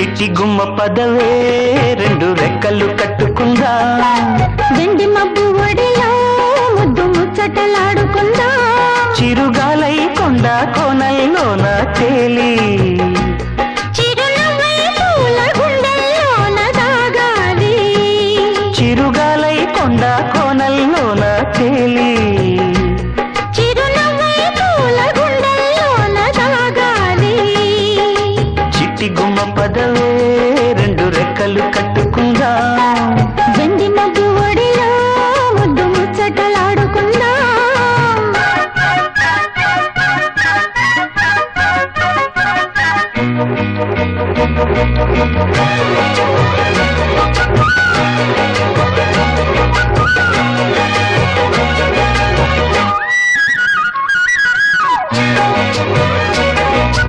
చిట్టి గుమ్మ పదవే రెండు రెక్కలు కట్టుకుందా. వెండి మబ్బు ఒడిలో ముద్దు ముచ్చటలాడుకుందా. చిరుగాలై కొండ కోనల్లో నా తేలి. చిరుగాలై కొండ రెక్కలు కట్టుకుందాం? వెండి మగ్గు ఒడిలో ముద్దు ముచ్చటలాడుకుందాం?